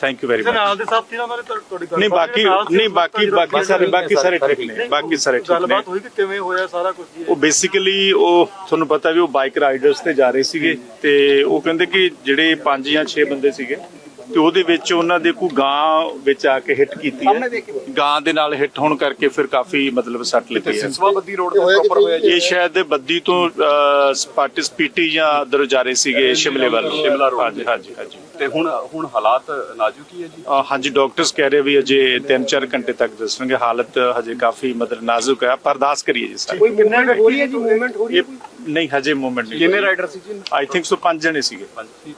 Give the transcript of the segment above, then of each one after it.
thank you very much ਨਾਲ ਦੇ ਸਾਥੀ ਨਾਲ ਤੁਹਾ- ਤੁਹਾਡੀ ਗੱਲ ਨਹੀਂ ਬਾਕੀ ਨਹੀਂ ਬਾਕੀ ਬਾਕੀ ਸਾਰੇ ਬਾਕੀ ਸਾਰੇ ਠੀਕ ਨੇ ਬਾਕੀ ਸਾਰੇ ਠੀਕ ਨੇ। ਗੱਲਬਾਤ ਹੋਈ ਕਿ ਕਿਵੇਂ ਹੋਇਆ ਸਾਰਾ ਕੁਝ ਉਹ ਬੇਸਿਕਲੀ ਉਹ ਤੁਹਾਨੂੰ ਪਤਾ ਵੀ ਉਹ ਬਾਈਕ ਰਾਈਡਰਸ ਤੇ ਜਾ ਰਹੇ ਸੀਗੇ ਤੇ ਉਹ ਕਹਿੰਦੇ ਕਿ ਜਿਹੜੇ 5 ਜਾਂ 6 ਬੰਦੇ ਸੀਗੇ ਤੇ ਉਹਦੇ ਵਿੱਚ ਉਹਨਾਂ ਦੇ ਕੋਈ ਗਾਂ ਵਿੱਚ ਆ ਕੇ ਹਿੱਟ ਕੀਤੀ ਹੈ। ਗਾਂ ਦੇ ਨਾਲ ਹਿੱਟ ਹੋਣ ਕਰਕੇ ਫਿਰ ਕਾਫੀ ਮਤਲਬ ਸੱਟ ਲੱਗੀ ਹੈ। ਸਿਸਵਾ ਬੱਦੀ ਰੋਡ ਤੇ ਪ੍ਰੋਪਰ ਹੋਇਆ ਜੀ? ਇਹ ਸ਼ਾਇਦ ਬੱਦੀ ਤੋਂ ਸਪਾਟਿਸ ਪੀਟੀ ਜਾਂ ਅਦਰ ਜਾ ਰਹੇ ਸੀਗੇ ਸ਼ਿਮਲੇ ਵੱਲ। ਸ਼ਿਮਲਾ road ਹਾਂਜੀ ਹਾਂਜੀ ਤੇ ਹੁਣ ਹੁਣ ਹਾਲਾਤ ਨਾਜ਼ੁਕ ਹੀ ਹੈ ਜੀ? ਹਾਂਜੀ ਡਾਕਟਰਸ ਕਹਿ ਰਹੇ ਵੀ ਅਜੇ 3-4 ਘੰਟੇ ਤੱਕ ਦੱਸਣਗੇ। ਹਾਲਤ ਹਜੇ ਕਾਫੀ ਮਤਲਬ ਨਾਜ਼ੁਕ ਹੈ। ਪਰ ਅਰਦਾਸ ਕਰੀਏ ਜੀ ਸਾਰੇ ਕੋਈ ਕਿੰਨੇ ਵਿਅਕਤੀ ਹੈ ਜੀ? ਮੂਵਮੈਂਟ ਹੋ ਇਹ ਨਹੀਂ ਹਜੇ ਮੂਵਮੈਂਟ ਨਹੀਂ ਕਿੰਨੇ ਰਾਈਡਰ ਸੀ ਜੀ? ਆਈ ਥਿੰਕ ਸੋ ਪੰਜ ਜਣੇ ਸੀਗੇ।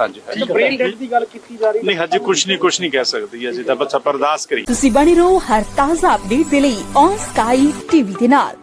ਹਾਂਜੀ। ਹਾਂਜੀ ਬ੍ਰੇਨ ਡੈਡ ਦੀ ਗੱਲ ਕੀਤੀ ਜਾ ਰਹੀ ਨਹੀਂ ਹਜੇ ਕੁਝ ਨਹੀਂ ਕੁਝ ਨਹੀਂ ਕਹਿ ਸਕਦੀ ਅਜੇ ਤਾਂ ਬਸ ਅਰਦਾਸ ਕਰੀ। ਤੁਸੀਂ ਬਣੇ ਰਹੋ ਹਰ ਤਾਜ਼ਾ ਅਪਡੇਟ ਦੇ ਲਈ ਔਨ ਸਕਾਈ ਟੀਵੀ ਦੇ ਨਾਲ।